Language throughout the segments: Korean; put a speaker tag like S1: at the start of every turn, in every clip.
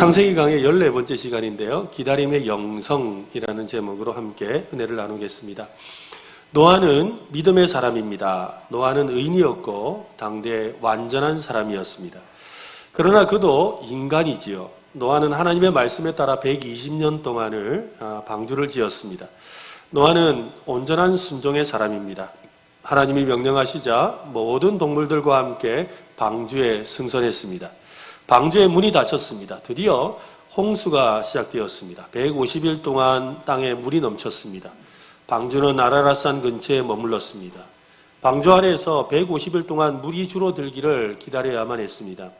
S1: 창세기 강의 14번째 시간인데요. 기다림의 영성이라는 제목으로 함께 은혜를 나누겠습니다. 노아는 믿음의 사람입니다. 노아는 의인이었고 당대 완전한 사람이었습니다. 그러나 그도 인간이지요. 노아는 하나님의 말씀에 따라 120년 동안을 아, 방주를 지었습니다. 노아는 온전한 순종의 사람입니다. 하나님이 명령하시자 모든 동물들과 함께 방주에 승선했습니다. 방주의 문이 닫혔습니다. 드디어 홍수가 시작되었습니다. 150일 동안 땅에 물이 넘쳤습니다. 방주는 아라라산 근처에 머물렀습니다. 방주 안에서 150일 동안 물이 줄어들기를 기다려야만 했습니다.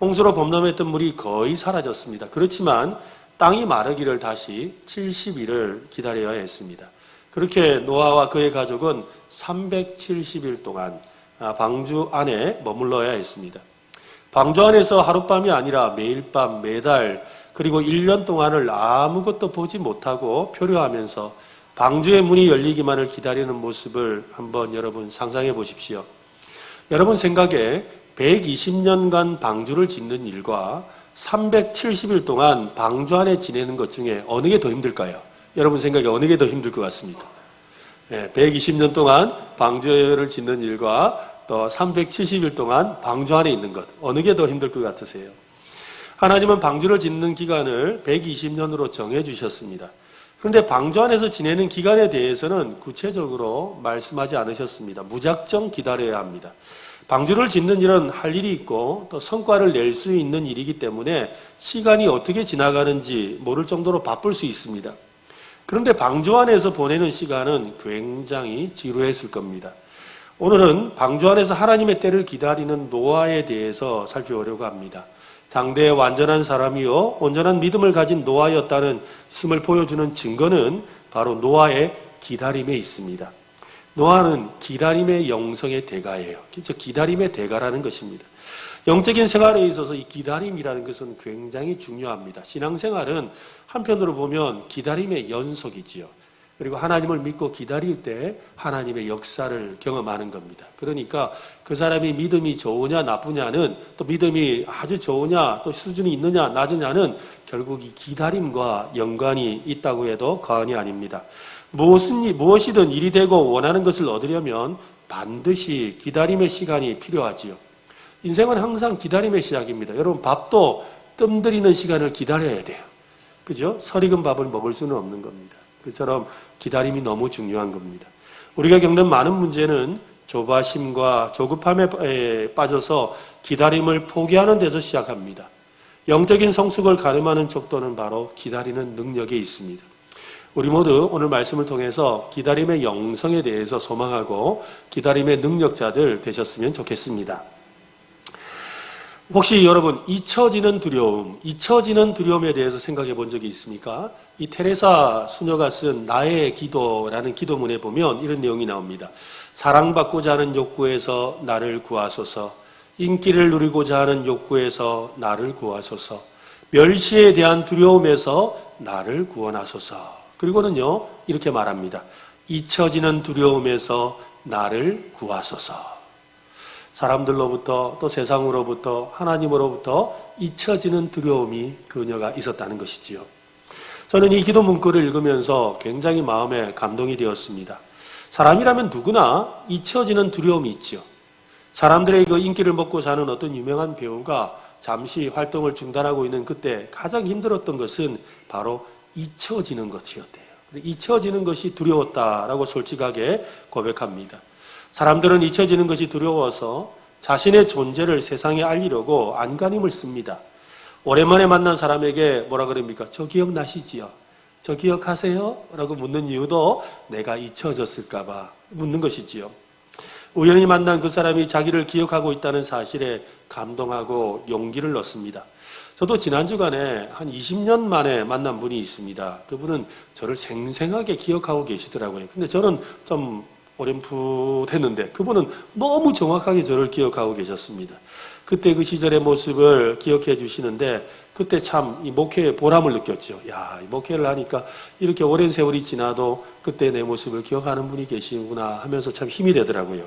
S1: 홍수로 범람했던 물이 거의 사라졌습니다. 그렇지만 땅이 마르기를 다시 70일을 기다려야 했습니다. 그렇게 노아와 그의 가족은 370일 동안 아, 방주 안에 머물러야 했습니다. 방주 안에서 하룻밤이 아니라 매일 밤, 매달, 그리고 1년 동안을 아무것도 보지 못하고 표류하면서 방주의 문이 열리기만을 기다리는 모습을 한번 여러분 상상해 보십시오. 여러분 생각에 120년간 방주를 짓는 일과 370일 동안 방주 안에 지내는 것 중에 어느 게 더 힘들까요? 여러분 생각에 어느 게 더 힘들 것 같습니까? 120년 동안 방주를 짓는 일과 또 370일 동안 방주 안에 있는 것 어느 게 더 힘들 것 같으세요? 하나님은 방주를 짓는 기간을 120년으로 정해 주셨습니다. 그런데 방주 안에서 지내는 기간에 대해서는 구체적으로 말씀하지 않으셨습니다. 무작정 기다려야 합니다. 방주를 짓는 일은 할 일이 있고 또 성과를 낼 수 있는 일이기 때문에 시간이 어떻게 지나가는지 모를 정도로 바쁠 수 있습니다. 그런데 방주 안에서 보내는 시간은 굉장히 지루했을 겁니다. 오늘은 방주 안에서 하나님의 때를 기다리는 노아에 대해서 살펴보려고 합니다. 당대의 완전한 사람이요, 온전한 믿음을 가진 노아였다는 심을 보여주는 증거는 바로 노아의 기다림에 있습니다. 노아는 기다림의 영성의 대가예요. 그렇죠? 기다림의 대가라는 것입니다. 영적인 생활에 있어서 이 기다림이라는 것은 굉장히 중요합니다. 신앙생활은 한편으로 보면 기다림의 연속이지요. 그리고 하나님을 믿고 기다릴 때 하나님의 역사를 경험하는 겁니다. 그러니까 그 사람이 믿음이 좋으냐 나쁘냐는 또 믿음이 아주 좋으냐 또 수준이 있느냐 낮으냐는 결국 이 기다림과 연관이 있다고 해도 과언이 아닙니다. 무엇은, 무엇이든 일이 되고 원하는 것을 얻으려면 반드시 기다림의 시간이 필요하지요. 인생은 항상 기다림의 시작입니다. 여러분 밥도 뜸 들이는 시간을 기다려야 돼요. 그죠? 설익은 밥을 먹을 수는 없는 겁니다. 그처럼 기다림이 너무 중요한 겁니다. 우리가 겪는 많은 문제는 조바심과 조급함에 빠져서 기다림을 포기하는 데서 시작합니다. 영적인 성숙을 가름하는 족도는 바로 기다리는 능력에 있습니다. 우리 모두 오늘 말씀을 통해서 기다림의 영성에 대해서 소망하고 기다림의 능력자들 되셨으면 좋겠습니다. 혹시 여러분 잊혀지는 두려움, 잊혀지는 두려움에 대해서 생각해 본 적이 있습니까? 이 테레사 수녀가 쓴 나의 기도라는 기도문에 보면 이런 내용이 나옵니다. 사랑받고자 하는 욕구에서 나를 구하소서, 인기를 누리고자 하는 욕구에서 나를 구하소서, 멸시에 대한 두려움에서 나를 구원하소서. 그리고는요, 이렇게 말합니다. 잊혀지는 두려움에서 나를 구하소서. 사람들로부터 또 세상으로부터 하나님으로부터 잊혀지는 두려움이 그녀가 있었다는 것이지요. 저는 이 기도 문구를 읽으면서 굉장히 마음에 감동이 되었습니다. 사람이라면 누구나 잊혀지는 두려움이 있죠. 사람들의 그 인기를 먹고 사는 어떤 유명한 배우가 잠시 활동을 중단하고 있는 그때 가장 힘들었던 것은 바로 잊혀지는 것이었대요. 잊혀지는 것이 두려웠다라고 솔직하게 고백합니다. 사람들은 잊혀지는 것이 두려워서 자신의 존재를 세상에 알리려고 안간힘을 씁니다. 오랜만에 만난 사람에게 뭐라 그럽니까? 저 기억나시지요? 저 기억하세요? 라고 묻는 이유도 내가 잊혀졌을까봐 묻는 것이지요. 우연히 만난 그 사람이 자기를 기억하고 있다는 사실에 감동하고 용기를 넣습니다. 저도 지난 주간에 한 20년 만에 만난 분이 있습니다. 그분은 저를 생생하게 기억하고 계시더라고요. 근데 저는 좀 오랜풋했는데 그분은 너무 정확하게 저를 기억하고 계셨습니다. 그때 그 시절의 모습을 기억해 주시는데 그때 참 이 목회의 보람을 느꼈죠. 야, 이 목회를 하니까 이렇게 오랜 세월이 지나도 그때 내 모습을 기억하는 분이 계시구나 하면서 참 힘이 되더라고요.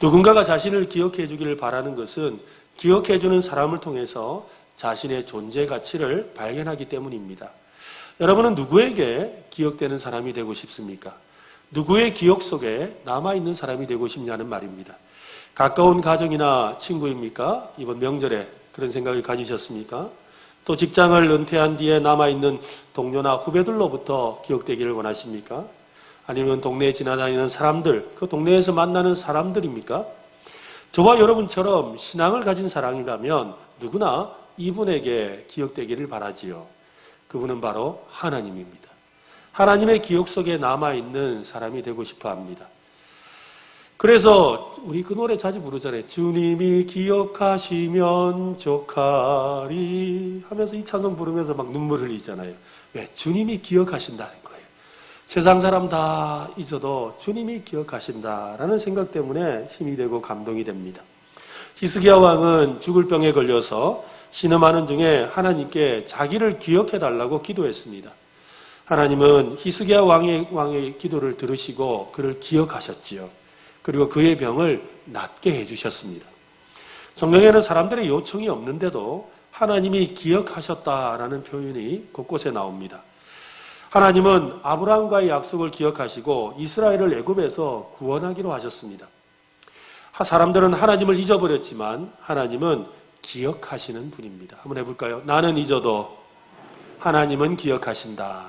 S1: 누군가가 자신을 기억해 주기를 바라는 것은 기억해 주는 사람을 통해서 자신의 존재 가치를 발견하기 때문입니다. 여러분은 누구에게 기억되는 사람이 되고 싶습니까? 누구의 기억 속에 남아있는 사람이 되고 싶냐는 말입니다. 가까운 가정이나 친구입니까? 이번 명절에 그런 생각을 가지셨습니까? 또 직장을 은퇴한 뒤에 남아있는 동료나 후배들로부터 기억되기를 원하십니까? 아니면 동네에 지나다니는 사람들, 그 동네에서 만나는 사람들입니까? 저와 여러분처럼 신앙을 가진 사람이라면 누구나 이분에게 기억되기를 바라지요. 그분은 바로 하나님입니다. 하나님의 기억 속에 남아있는 사람이 되고 싶어 합니다. 그래서 우리 그 노래 자주 부르잖아요. 주님이 기억하시면 좋가리 하면서 이 찬송 부르면서 막 눈물 흘리잖아요. 왜? 주님이 기억하신다는 거예요. 세상 사람 다 잊어도 주님이 기억하신다라는 생각 때문에 힘이 되고 감동이 됩니다. 히스기야 왕은 죽을 병에 걸려서 신음하는 중에 하나님께 자기를 기억해 달라고 기도했습니다. 하나님은 히스기야 왕의 왕의 기도를 들으시고 그를 기억하셨지요. 그리고 그의 병을 낫게 해주셨습니다. 성경에는 사람들의 요청이 없는데도 하나님이 기억하셨다라는 표현이 곳곳에 나옵니다. 하나님은 아브라함과의 약속을 기억하시고 이스라엘을 애굽에서 구원하기로 하셨습니다. 사람들은 하나님을 잊어버렸지만 하나님은 기억하시는 분입니다. 한번 해볼까요? 나는 잊어도 하나님은 기억하신다.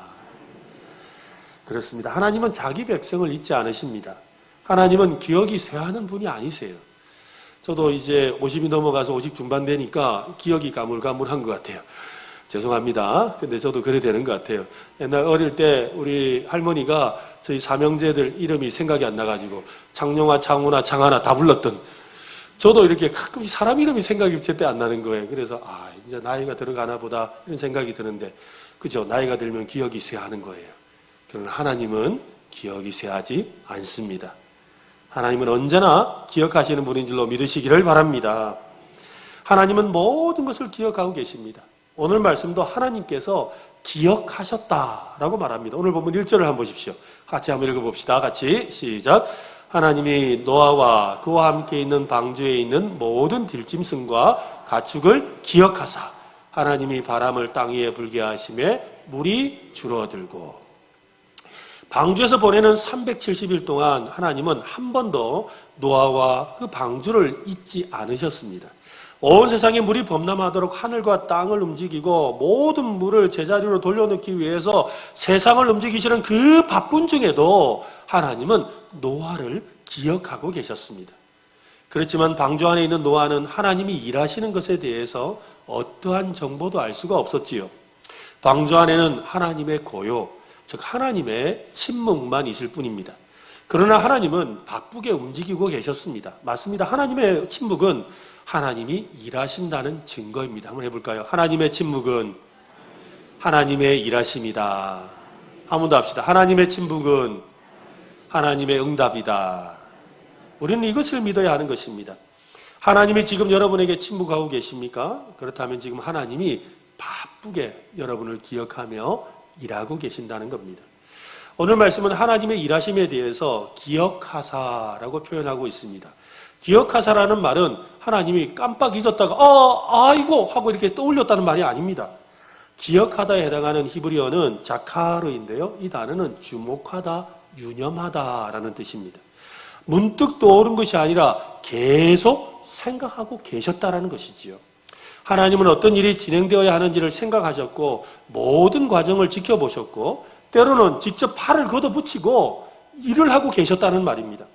S1: 그렇습니다. 하나님은 자기 백성을 잊지 않으십니다. 하나님은 기억이 쇠하는 분이 아니세요. 저도 이제 50이 넘어가서 50 중반 되니까 기억이 가물가물한 것 같아요. 죄송합니다. 근데 저도 그래 되는 것 같아요. 옛날 어릴 때 우리 할머니가 저희 삼형제들 이름이 생각이 안 나가지고 장룡아, 장훈아, 장하나 다 불렀던 저도 이렇게 가끔 사람 이름이 생각이 제때 안 나는 거예요. 그래서 아 이제 나이가 들어가나 보다 이런 생각이 드는데 그죠? 나이가 들면 기억이 쇠하는 거예요. 그러나 하나님은 기억이 쇠하지 않습니다. 하나님은 언제나 기억하시는 분인 줄로 믿으시기를 바랍니다. 하나님은 모든 것을 기억하고 계십니다. 오늘 말씀도 하나님께서 기억하셨다라고 말합니다. 오늘 보면 1절을 한번 보십시오. 같이 한번 읽어봅시다. 같이 시작. 하나님이 노아와 그와 함께 있는 방주에 있는 모든 들짐승과 가축을 기억하사 하나님이 바람을 땅 위에 불게 하심에 물이 줄어들고 방주에서 보내는 370일 동안 하나님은 한 번도 노아와 그 방주를 잊지 않으셨습니다. 온 세상에 물이 범람하도록 하늘과 땅을 움직이고 모든 물을 제자리로 돌려놓기 위해서 세상을 움직이시는 그 바쁜 중에도 하나님은 노아를 기억하고 계셨습니다. 그렇지만 방주 안에 있는 노아는 하나님이 일하시는 것에 대해서 어떠한 정보도 알 수가 없었지요. 방주 안에는 하나님의 고요, 즉 하나님의 침묵만 있을 뿐입니다. 그러나 하나님은 바쁘게 움직이고 계셨습니다. 맞습니다. 하나님의 침묵은 하나님이 일하신다는 증거입니다. 한번 해볼까요? 하나님의 침묵은 하나님의 일하심이다. 한번더 합시다. 하나님의 침묵은 하나님의 응답이다. 우리는 이것을 믿어야 하는 것입니다. 하나님이 지금 여러분에게 침묵하고 계십니까? 그렇다면 지금 하나님이 바쁘게 여러분을 기억하며 일하고 계신다는 겁니다. 오늘 말씀은 하나님의 일하심에 대해서 기억하사라고 표현하고 있습니다. 기억하사라는 말은 하나님이 깜빡 잊었다가 어 아이고 하고 이렇게 떠올렸다는 말이 아닙니다. 기억하다에 해당하는 히브리어는 자카르인데요. 이 단어는 주목하다, 유념하다라는 뜻입니다. 문득 떠오른 것이 아니라 계속 생각하고 계셨다라는 것이지요. 하나님은 어떤 일이 진행되어야 하는지를 생각하셨고 모든 과정을 지켜보셨고 때로는 직접 팔을 걷어붙이고 일을 하고 계셨다는 말입니다.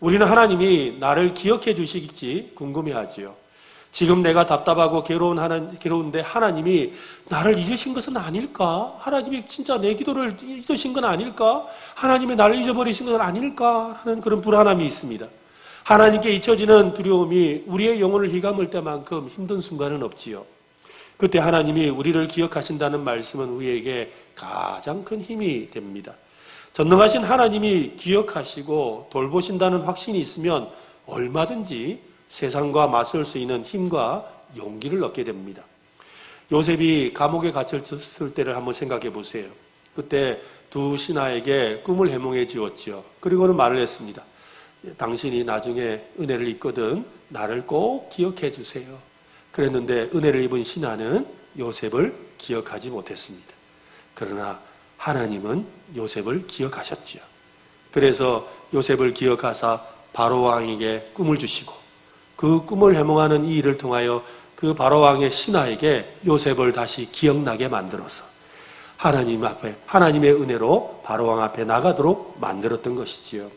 S1: 우리는 하나님이 나를 기억해 주시겠지 궁금해하지요. 지금 내가 답답하고 괴로운 하나, 괴로운데 하나님이 나를 잊으신 것은 아닐까? 하나님이 진짜 내 기도를 잊으신 건 아닐까? 하나님이 나를 잊어버리신 것은 아닐까? 하는 그런 불안함이 있습니다. 하나님께 잊혀지는 두려움이 우리의 영혼을 휘감을 때만큼 힘든 순간은 없지요. 그때 하나님이 우리를 기억하신다는 말씀은 우리에게 가장 큰 힘이 됩니다. 전능하신 하나님이 기억하시고 돌보신다는 확신이 있으면 얼마든지 세상과 맞설 수 있는 힘과 용기를 얻게 됩니다. 요셉이 감옥에 갇혔을 때를 한번 생각해 보세요. 그때 두 신하에게 꿈을 해몽해 지었지요. 그리고는 말을 했습니다. 당신이 나중에 은혜를 잊거든 나를 꼭 기억해 주세요. 그랬는데 은혜를 입은 신하는 요셉을 기억하지 못했습니다. 그러나 하나님은 요셉을 기억하셨지요. 그래서 요셉을 기억하사 바로 왕에게 꿈을 주시고 그 꿈을 해몽하는 이 일을 통하여 그 바로 왕의 신하에게 요셉을 다시 기억나게 만들어서 하나님 앞에 하나님의 은혜로 바로 왕 앞에 나가도록 만들었던 것이지요.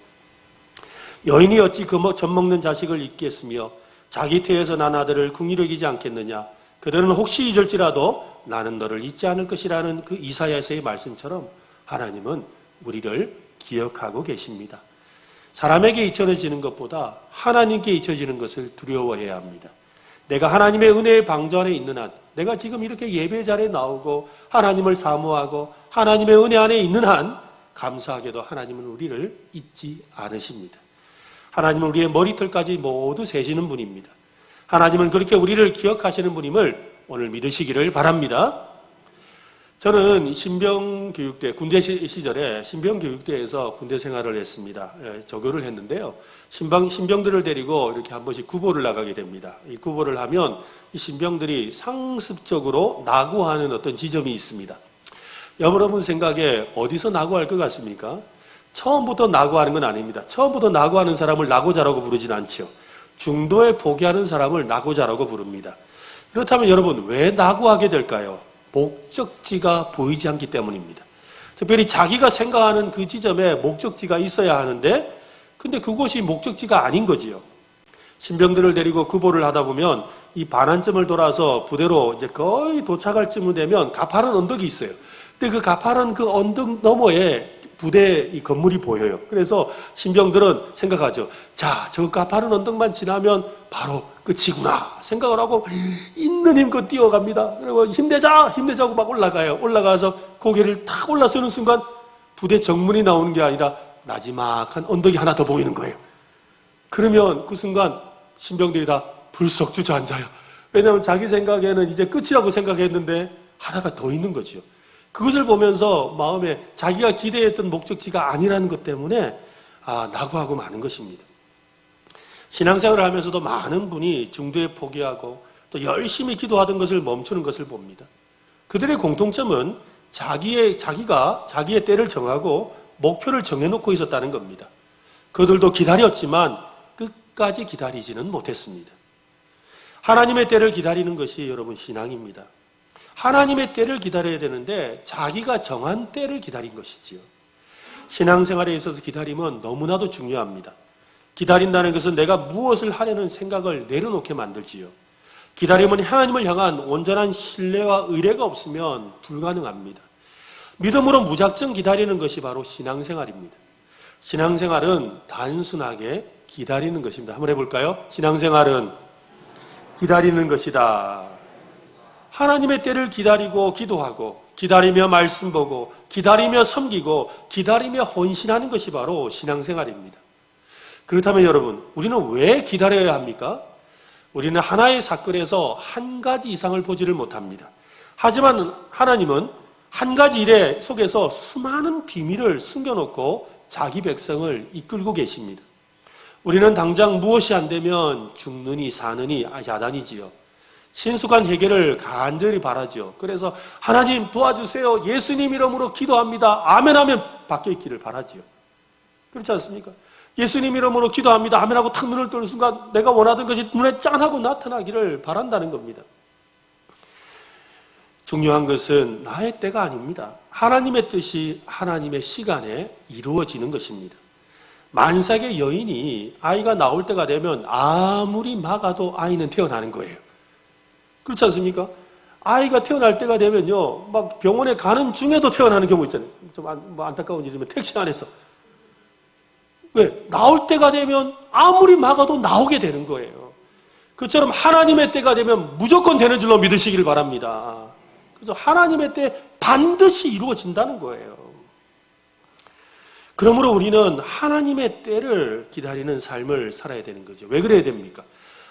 S1: 여인이 어찌 그 젖 먹는 자식을 잊겠으며 자기 태에서 난 아들을 궁리를 이지 않겠느냐 그들은 혹시 잊을지라도 나는 너를 잊지 않을 것이라는 그 이사야서의 말씀처럼 하나님은 우리를 기억하고 계십니다. 사람에게 잊혀지는 것보다 하나님께 잊혀지는 것을 두려워해야 합니다. 내가 하나님의 은혜의 방주 안에 있는 한, 내가 지금 이렇게 예배 자리에 나오고 하나님을 사모하고 하나님의 은혜 안에 있는 한, 감사하게도 하나님은 우리를 잊지 않으십니다. 하나님은 우리의 머리털까지 모두 세시는 분입니다. 하나님은 그렇게 우리를 기억하시는 분임을 오늘 믿으시기를 바랍니다. 저는 신병교육대, 군대 시- 시절에 신병교육대에서 군대 생활을 했습니다. 예, 조교를 했는데요. 신병, 신병들을 데리고 이렇게 한 번씩 구보를 나가게 됩니다. 이 구보를 하면 이 신병들이 상습적으로 낙오하는 어떤 지점이 있습니다. 여러분 생각에 어디서 낙오할 것 같습니까? 처음부터 낙오하는 건 아닙니다. 처음부터 낙오하는 사람을 낙오자라고 부르진 않죠. 중도에 포기하는 사람을 낙오자라고 부릅니다. 그렇다면 여러분 왜 낙오하게 될까요? 목적지가 보이지 않기 때문입니다. 특별히 자기가 생각하는 그 지점에 목적지가 있어야 하는데 근데 그곳이 목적지가 아닌 거지요. 신병들을 데리고 구보를 하다 보면 이 반환점을 돌아서 부대로 이제 거의 도착할 쯤 되면 가파른 언덕이 있어요. 근데 그 가파른 그 언덕 너머에 부대 이 건물이 보여요. 그래서 신병들은 생각하죠. 자, 저 가파른 언덕만 지나면 바로 끝이구나 생각을 하고 있는 힘껏 뛰어갑니다. 그리고 힘내자, 힘내자고 막 올라가요. 올라가서 고개를 탁 올라서는 순간 부대 정문이 나오는 게 아니라 나지막한 언덕이 하나 더 보이는 거예요. 그러면 그 순간 신병들이 다 불쑥 주저앉아요. 왜냐하면 자기 생각에는 이제 끝이라고 생각했는데 하나가 더 있는 거지요. 그것을 보면서 마음에 자기가 기대했던 목적지가 아니라는 것 때문에 아, 낙오하고 마는 것입니다. 신앙생활을 하면서도 많은 분이 중도에 포기하고 또 열심히 기도하던 것을 멈추는 것을 봅니다. 그들의 공통점은 자기의, 자기가 자기의 때를 정하고 목표를 정해놓고 있었다는 겁니다. 그들도 기다렸지만 끝까지 기다리지는 못했습니다. 하나님의 때를 기다리는 것이 여러분 신앙입니다. 하나님의 때를 기다려야 되는데 자기가 정한 때를 기다린 것이지요. 신앙생활에 있어서 기다림은 너무나도 중요합니다. 기다린다는 것은 내가 무엇을 하려는 생각을 내려놓게 만들지요. 기다림은 하나님을 향한 온전한 신뢰와 의뢰가 없으면 불가능합니다. 믿음으로 무작정 기다리는 것이 바로 신앙생활입니다. 신앙생활은 단순하게 기다리는 것입니다. 한번 해볼까요? 신앙생활은 기다리는 것이다. 하나님의 때를 기다리고 기도하고 기다리며 말씀 보고 기다리며 섬기고 기다리며 헌신하는 것이 바로 신앙생활입니다. 그렇다면 여러분, 우리는 왜 기다려야 합니까? 우리는 하나의 사건에서 한 가지 이상을 보지를 못합니다. 하지만 하나님은 한 가지 일에 속에서 수많은 비밀을 숨겨놓고 자기 백성을 이끌고 계십니다. 우리는 당장 무엇이 안 되면 죽느니 사느니 야단이지요. 신속한 해결을 간절히 바라죠. 그래서 하나님 도와주세요. 예수님 이름으로 기도합니다. 아멘 하면 바뀌어 있기를 바라지요. 그렇지 않습니까? 예수님 이름으로 기도합니다. 아멘 하고 탁 눈을 뜨는 순간 내가 원하던 것이 눈에 짠하고 나타나기를 바란다는 겁니다. 중요한 것은 나의 때가 아닙니다. 하나님의 뜻이 하나님의 시간에 이루어지는 것입니다. 만삭의 여인이 아이가 나올 때가 되면 아무리 막아도 아이는 태어나는 거예요. 그렇지 않습니까? 아이가 태어날 때가 되면요, 막 병원에 가는 중에도 태어나는 경우 있잖아요. 좀 안, 뭐 안타까운 일이지만 택시 안에서. 왜? 나올 때가 되면 아무리 막아도 나오게 되는 거예요. 그처럼 하나님의 때가 되면 무조건 되는 줄로 믿으시길 바랍니다. 그래서 하나님의 때 반드시 이루어진다는 거예요. 그러므로 우리는 하나님의 때를 기다리는 삶을 살아야 되는 거죠. 왜 그래야 됩니까?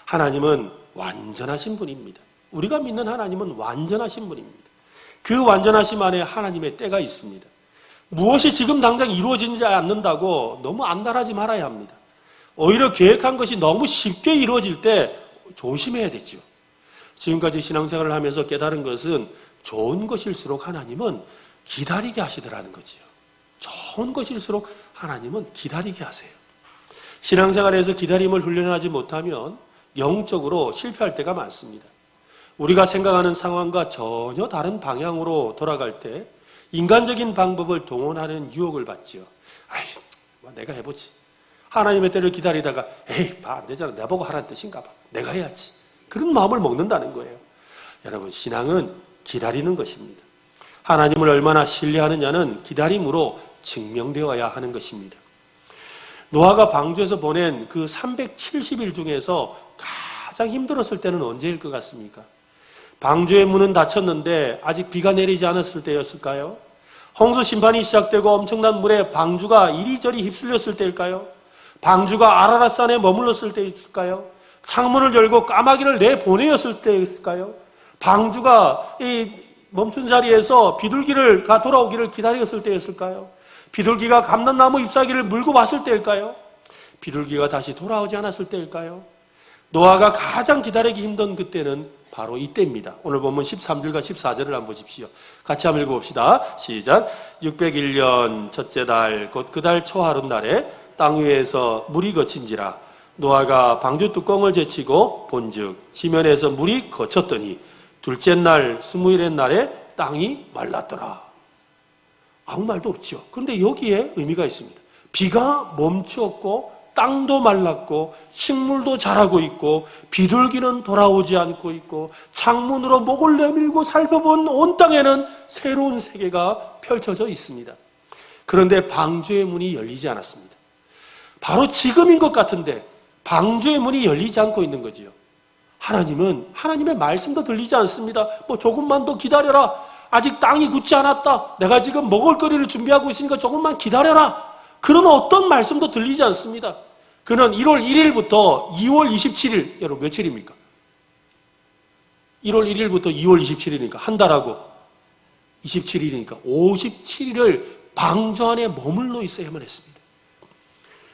S1: 하나님은 완전하신 분입니다. 우리가 믿는 하나님은 완전하신 분입니다. 그 완전하심 안에 하나님의 때가 있습니다. 무엇이 지금 당장 이루어지지 않는다고 너무 안달하지 말아야 합니다. 오히려 계획한 것이 너무 쉽게 이루어질 때 조심해야 되죠. 지금까지 신앙생활을 하면서 깨달은 것은 좋은 것일수록 하나님은 기다리게 하시더라는 거지요. 좋은 것일수록 하나님은 기다리게 하세요. 신앙생활에서 기다림을 훈련하지 못하면 영적으로 실패할 때가 많습니다. 우리가 생각하는 상황과 전혀 다른 방향으로 돌아갈 때 인간적인 방법을 동원하는 유혹을 받지요. 아이, 뭐 내가 해보지. 하나님의 때를 기다리다가 에이, 봐, 안 되잖아. 내보고 하라는 뜻인가 봐. 내가 해야지. 그런 마음을 먹는다는 거예요. 여러분, 신앙은 기다리는 것입니다. 하나님을 얼마나 신뢰하느냐는 기다림으로 증명되어야 하는 것입니다. 노아가 방주에서 보낸 그 370일 중에서 가장 힘들었을 때는 언제일 것 같습니까? 방주의 문은 닫혔는데 아직 비가 내리지 않았을 때였을까요? 홍수 심판이 시작되고 엄청난 물에 방주가 이리저리 휩쓸렸을 때일까요? 방주가 아라라산에 머물렀을 때였을까요? 창문을 열고 까마귀를 내보내었을 때였을까요? 방주가 이 멈춘 자리에서 비둘기를 가 돌아오기를 기다렸을 때였을까요? 비둘기가 감람나무 잎사귀를 물고 봤을 때일까요? 비둘기가 다시 돌아오지 않았을 때일까요? 노아가 가장 기다리기 힘든 그때는 바로 이때입니다. 오늘 보면 13절과 14절을 한번 보십시오. 같이 한번 읽어봅시다. 시작. 601년 첫째 달, 곧 그 달 초하룻 날에 땅 위에서 물이 거친지라 노아가 방주 뚜껑을 제치고 본즉 지면에서 물이 거쳤더니 둘째 날 스무일의 날에 땅이 말랐더라. 아무 말도 없죠. 그런데 여기에 의미가 있습니다. 비가 멈추었고 땅도 말랐고 식물도 자라고 있고 비둘기는 돌아오지 않고 있고 창문으로 목을 내밀고 살펴본 온 땅에는 새로운 세계가 펼쳐져 있습니다. 그런데 방주의 문이 열리지 않았습니다. 바로 지금인 것 같은데 방주의 문이 열리지 않고 있는 거지요. 하나님은 하나님의 말씀도 들리지 않습니다. 뭐 조금만 더 기다려라. 아직 땅이 굳지 않았다. 내가 지금 먹을 거리를 준비하고 있으니까 조금만 기다려라. 그런 어떤 말씀도 들리지 않습니다. 그는 1월 1일부터 2월 27일, 여러분 며칠입니까? 1월 1일부터 2월 27일이니까 한 달하고 27일이니까 57일을 방주 안에 머물러 있어야만 했습니다.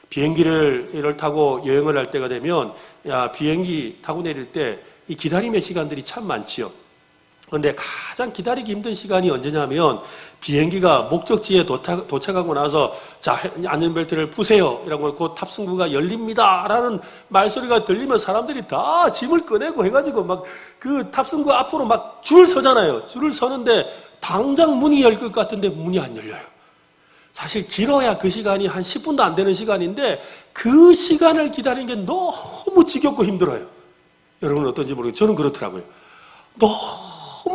S1: 비행기를 를 타고 여행을 할 때가 되면 야, 비행기 타고 내릴 때 이 기다림의 시간들이 참 많지요. 그런데 가장 기다리기 힘든 시간이 언제냐면 비행기가 목적지에 도착, 도착하고 나서 자 안전벨트를 푸세요. 이라고 곧 탑승구가 열립니다. 라는 말소리가 들리면 사람들이 다 짐을 꺼내고 해가지고 막 그 탑승구 앞으로 막 줄 서잖아요. 줄을 서는데 당장 문이 열 것 같은데 문이 안 열려요. 사실 길어야 그 시간이 한 10분도 안 되는 시간인데 그 시간을 기다리는 게 너무 지겹고 힘들어요. 여러분은 어떤지 모르겠어요. 저는 그렇더라고요. 너무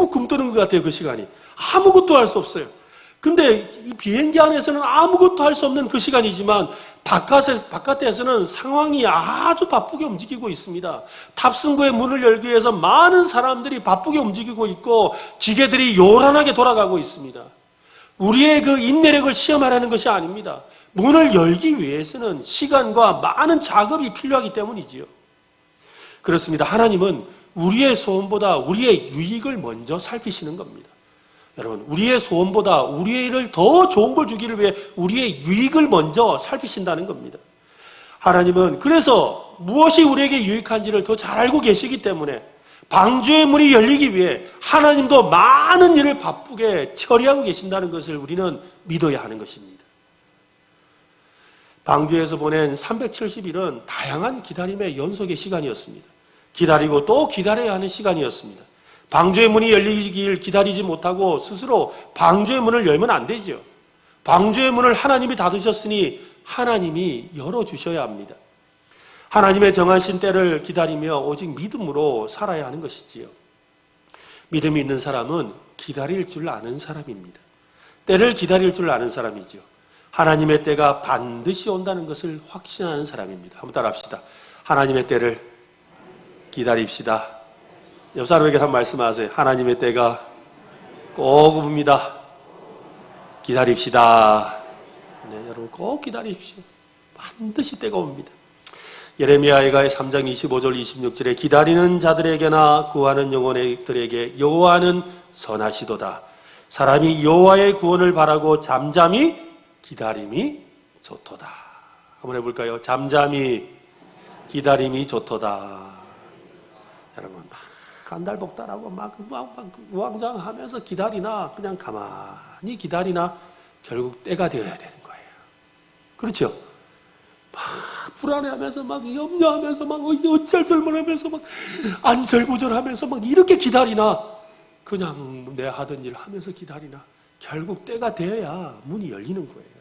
S1: 굶뜨는 것 같아요, 그 시간이. 아무것도 할 수 없어요. 근데 이 비행기 안에서는 아무것도 할 수 없는 그 시간이지만 바깥에, 바깥에서는 상황이 아주 바쁘게 움직이고 있습니다. 탑승구의 문을 열기 위해서 많은 사람들이 바쁘게 움직이고 있고 기계들이 요란하게 돌아가고 있습니다. 우리의 그 인내력을 시험하라는 것이 아닙니다. 문을 열기 위해서는 시간과 많은 작업이 필요하기 때문이지요. 그렇습니다. 하나님은 우리의 소원보다 우리의 유익을 먼저 살피시는 겁니다. 여러분, 우리의 소원보다 우리의 일을 더 좋은 걸 주기를 위해 우리의 유익을 먼저 살피신다는 겁니다. 하나님은 그래서 무엇이 우리에게 유익한지를 더 잘 알고 계시기 때문에 방주의 문이 열리기 위해 하나님도 많은 일을 바쁘게 처리하고 계신다는 것을 우리는 믿어야 하는 것입니다. 방주에서 보낸 370일은 다양한 기다림의 연속의 시간이었습니다. 기다리고 또 기다려야 하는 시간이었습니다. 방주의 문이 열리길 기다리지 못하고 스스로 방주의 문을 열면 안 되죠. 방주의 문을 하나님이 닫으셨으니 하나님이 열어주셔야 합니다. 하나님의 정하신 때를 기다리며 오직 믿음으로 살아야 하는 것이지요. 믿음이 있는 사람은 기다릴 줄 아는 사람입니다. 때를 기다릴 줄 아는 사람이죠. 하나님의 때가 반드시 온다는 것을 확신하는 사람입니다. 한번 따라 합시다. 하나님의 때를 기다립시다. 옆 사람에게 한 말씀하세요. 하나님의 때가 꼭 옵니다. 기다립시다. 네, 여러분 꼭 기다리십시오. 반드시 때가 옵니다. 예레미야의 3장 25절 26절에 기다리는 자들에게나 구하는 영혼들에게 여호와는 선하시도다. 사람이 여호와의 구원을 바라고 잠잠히 기다림이 좋도다. 한번 해볼까요? 잠잠히 기다림이 좋도다. 간달복달하고 막, 막, 막 우왕좌왕하면서 기다리나 그냥 가만히 기다리나 결국 때가 되어야 되는 거예요. 그렇죠? 막 불안해하면서 막 염려하면서 막 어쩔 줄 모르면서 막 안절부절하면서 막 이렇게 기다리나 그냥 내 하던 일 하면서 기다리나 결국 때가 되어야 문이 열리는 거예요.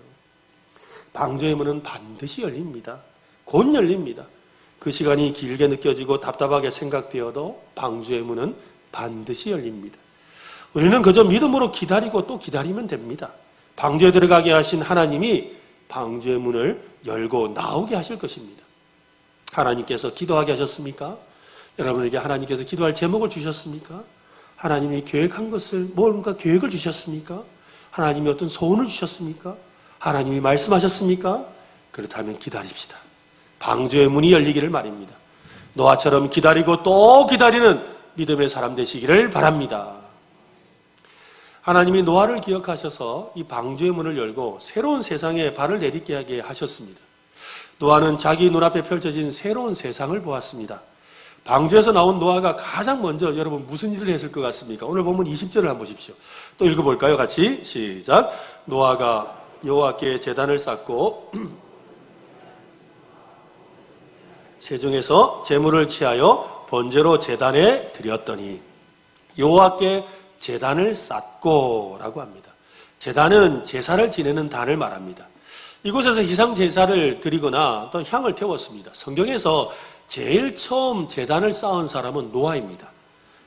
S1: 방조의 문은 반드시 열립니다. 곧 열립니다. 그 시간이 길게 느껴지고 답답하게 생각되어도 방주의 문은 반드시 열립니다. 우리는 그저 믿음으로 기다리고 또 기다리면 됩니다. 방주에 들어가게 하신 하나님이 방주의 문을 열고 나오게 하실 것입니다. 하나님께서 기도하게 하셨습니까? 여러분에게 하나님께서 기도할 제목을 주셨습니까? 하나님이 계획한 것을 뭔가 계획을 주셨습니까? 하나님이 어떤 소원을 주셨습니까? 하나님이 말씀하셨습니까? 그렇다면 기다립시다. 방주의 문이 열리기를 말입니다. 노아처럼 기다리고 또 기다리는 믿음의 사람 되시기를 바랍니다. 하나님이 노아를 기억하셔서 이 방주의 문을 열고 새로운 세상에 발을 내딛게 하게 하셨습니다. 노아는 자기 눈앞에 펼쳐진 새로운 세상을 보았습니다. 방주에서 나온 노아가 가장 먼저 여러분 무슨 일을 했을 것 같습니까? 오늘 보면 20절을 한번 보십시오. 또 읽어볼까요? 같이 시작. 노아가 여호와께 제단을 쌓고 세중에서 제물을 취하여 번제로 제단에 드렸더니 여호와께 제단을 쌓고라고 합니다. 제단은 제사를 지내는 단을 말합니다. 이곳에서 희상 제사를 드리거나 또 향을 태웠습니다. 성경에서 제일 처음 제단을 쌓은 사람은 노아입니다.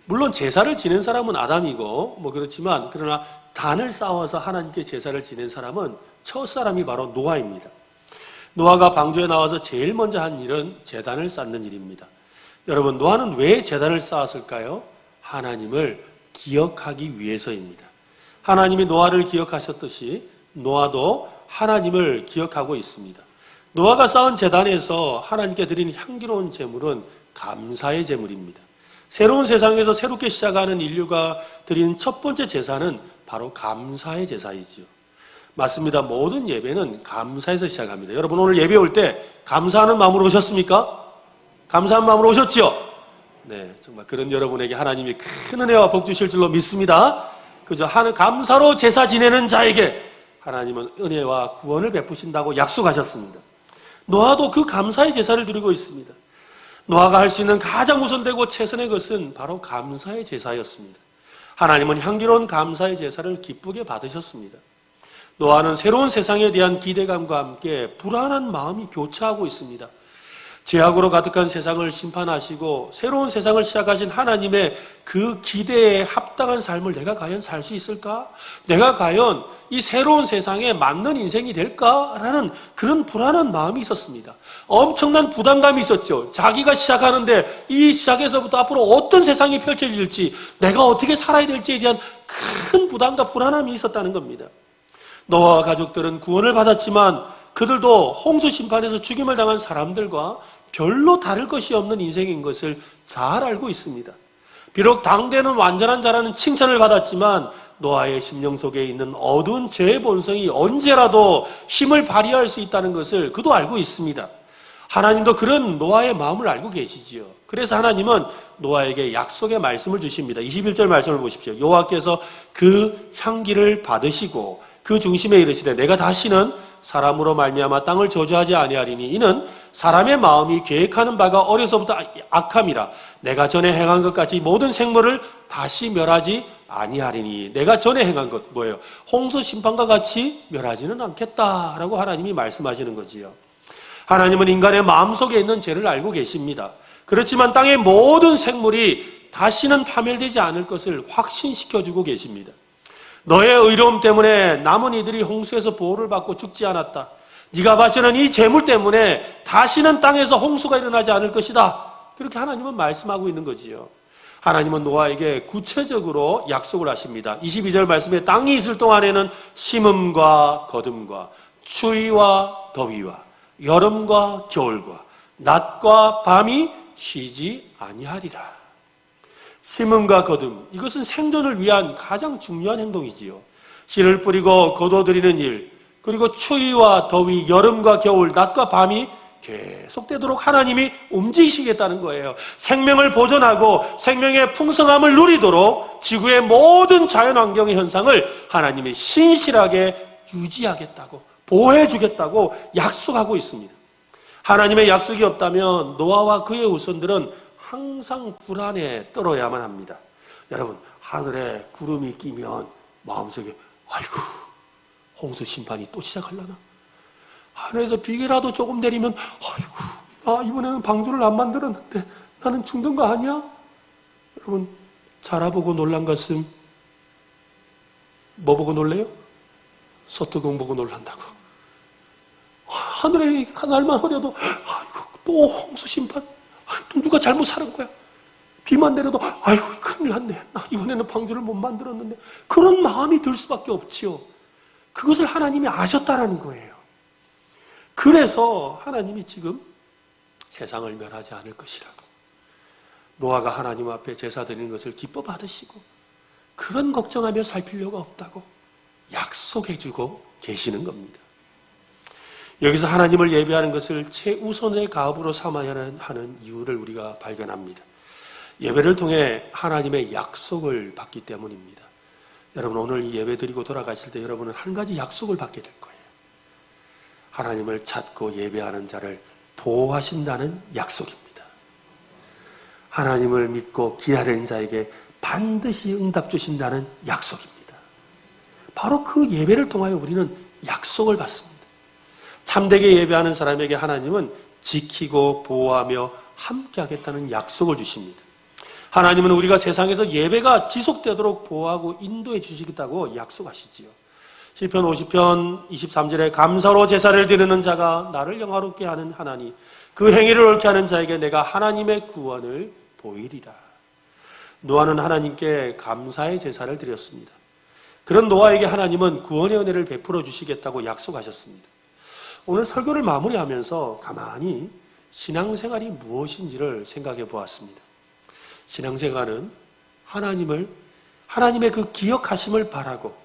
S1: 물론 제사를 지낸 사람은 아담이고 뭐 그렇지만 그러나 단을 쌓아서 하나님께 제사를 지낸 사람은 첫 사람이 바로 노아입니다. 노아가 방주에 나와서 제일 먼저 한 일은 재단을 쌓는 일입니다. 여러분, 노아는 왜 재단을 쌓았을까요? 하나님을 기억하기 위해서입니다. 하나님이 노아를 기억하셨듯이 노아도 하나님을 기억하고 있습니다. 노아가 쌓은 재단에서 하나님께 드리는 향기로운 제물은 감사의 제물입니다. 새로운 세상에서 새롭게 시작하는 인류가 드린 첫 번째 제사는 바로 감사의 제사이지요. 맞습니다. 모든 예배는 감사해서 시작합니다. 여러분 오늘 예배 올 때 감사하는 마음으로 오셨습니까? 감사한 마음으로 오셨지요? 네, 정말 그런 여러분에게 하나님이 큰 은혜와 복 주실 줄로 믿습니다. 그저 하는 감사로 제사 지내는 자에게 하나님은 은혜와 구원을 베푸신다고 약속하셨습니다. 노아도 그 감사의 제사를 드리고 있습니다. 노아가 할 수 있는 가장 우선되고 최선의 것은 바로 감사의 제사였습니다. 하나님은 향기로운 감사의 제사를 기쁘게 받으셨습니다. 노아는 새로운 세상에 대한 기대감과 함께 불안한 마음이 교차하고 있습니다. 죄악으로 가득한 세상을 심판하시고 새로운 세상을 시작하신 하나님의 그 기대에 합당한 삶을 내가 과연 살 수 있을까? 내가 과연 이 새로운 세상에 맞는 인생이 될까 라는 그런 불안한 마음이 있었습니다. 엄청난 부담감이 있었죠. 자기가 시작하는데 이 시작에서부터 앞으로 어떤 세상이 펼쳐질지 내가 어떻게 살아야 될지에 대한 큰 부담과 불안함이 있었다는 겁니다. 노아와 가족들은 구원을 받았지만 그들도 홍수 심판에서 죽임을 당한 사람들과 별로 다를 것이 없는 인생인 것을 잘 알고 있습니다. 비록 당대는 완전한 자라는 칭찬을 받았지만 노아의 심령 속에 있는 어두운 죄의 본성이 언제라도 힘을 발휘할 수 있다는 것을 그도 알고 있습니다. 하나님도 그런 노아의 마음을 알고 계시지요. 그래서 하나님은 노아에게 약속의 말씀을 주십니다. 21절 말씀을 보십시오. 여호와께서 그 향기를 받으시고 그 중심에 이르시되 내가 다시는 사람으로 말미암아 땅을 저주하지 아니하리니 이는 사람의 마음이 계획하는 바가 어려서부터 악함이라 내가 전에 행한 것 같이 모든 생물을 다시 멸하지 아니하리니 내가 전에 행한 것 뭐예요? 홍수 심판과 같이 멸하지는 않겠다라고 하나님이 말씀하시는 거지요. 하나님은 인간의 마음속에 있는 죄를 알고 계십니다. 그렇지만 땅의 모든 생물이 다시는 파멸되지 않을 것을 확신시켜 주고 계십니다. 너의 의로움 때문에 남은 이들이 홍수에서 보호를 받고 죽지 않았다. 네가 바치는 이 재물 때문에 다시는 땅에서 홍수가 일어나지 않을 것이다. 그렇게 하나님은 말씀하고 있는 거지요. 하나님은 노아에게 구체적으로 약속을 하십니다. 22절 말씀에 땅이 있을 동안에는 심음과 거둠과 추위와 더위와 여름과 겨울과 낮과 밤이 쉬지 아니하리라. 심음과 거둠 이것은 생존을 위한 가장 중요한 행동이지요. 씨를 뿌리고 거둬들이는 일 그리고 추위와 더위 여름과 겨울 낮과 밤이 계속되도록 하나님이 움직이시겠다는 거예요. 생명을 보존하고 생명의 풍성함을 누리도록 지구의 모든 자연환경의 현상을 하나님이 신실하게 유지하겠다고 보호해 주겠다고 약속하고 있습니다. 하나님의 약속이 없다면 노아와 그의 후손들은 항상 불안에 떨어야만 합니다. 여러분 하늘에 구름이 끼면 마음속에 아이고 홍수 심판이 또 시작하려나? 하늘에서 비계라도 조금 내리면 아이고 나 이번에는 방주를 안 만들었는데 나는 죽는 거 아니야? 여러분 자라보고 놀란 것은 뭐 보고 놀래요? 소뚜껑 보고 놀란다고. 하늘에 하늘만 흐려도 아이고 또 홍수 심판. 누가 잘못 살은 거야? 비만 내려도 아이고 큰일 났네. 나 이번에는 방주를 못 만들었는데 그런 마음이 들 수밖에 없지요. 그것을 하나님이 아셨다라는 거예요. 그래서 하나님이 지금 세상을 멸하지 않을 것이라고. 노아가 하나님 앞에 제사 드리는 것을 기뻐 받으시고 그런 걱정하며 살 필요가 없다고 약속해주고 계시는 겁니다. 여기서 하나님을 예배하는 것을 최우선의 가업으로 삼아야 하는 이유를 우리가 발견합니다. 예배를 통해 하나님의 약속을 받기 때문입니다. 여러분 오늘 이 예배 드리고 돌아가실 때 여러분은 한 가지 약속을 받게 될 거예요. 하나님을 찾고 예배하는 자를 보호하신다는 약속입니다. 하나님을 믿고 기다리는 자에게 반드시 응답 주신다는 약속입니다. 바로 그 예배를 통하여 우리는 약속을 받습니다. 참되게 예배하는 사람에게 하나님은 지키고 보호하며 함께하겠다는 약속을 주십니다. 하나님은 우리가 세상에서 예배가 지속되도록 보호하고 인도해 주시겠다고 약속하시지요. 시편 50편 23절에 감사로 제사를 드리는 자가 나를 영화롭게 하는 하나님 그 행위를 옳게 하는 자에게 내가 하나님의 구원을 보이리라. 노아는 하나님께 감사의 제사를 드렸습니다. 그런 노아에게 하나님은 구원의 은혜를 베풀어 주시겠다고 약속하셨습니다. 오늘 설교를 마무리하면서 가만히 신앙생활이 무엇인지를 생각해 보았습니다. 신앙생활은 하나님을 하나님의 그 기억하심을 바라고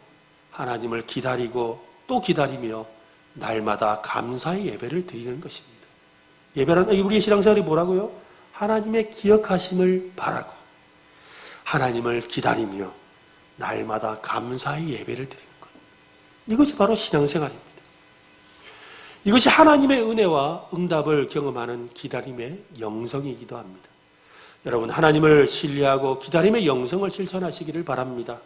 S1: 하나님을 기다리고 또 기다리며 날마다 감사의 예배를 드리는 것입니다. 예배는 우리의 신앙생활이 뭐라고요? 하나님의 기억하심을 바라고 하나님을 기다리며 날마다 감사의 예배를 드리는 것. 이것이 바로 신앙생활입니다. 이것이 하나님의 은혜와 응답을 경험하는 기다림의 영성이기도 합니다. 여러분 하나님을 신뢰하고 기다림의 영성을 실천하시기를 바랍니다.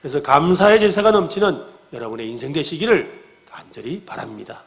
S1: 그래서 감사의 제사가 넘치는 여러분의 인생 되시기를 간절히 바랍니다.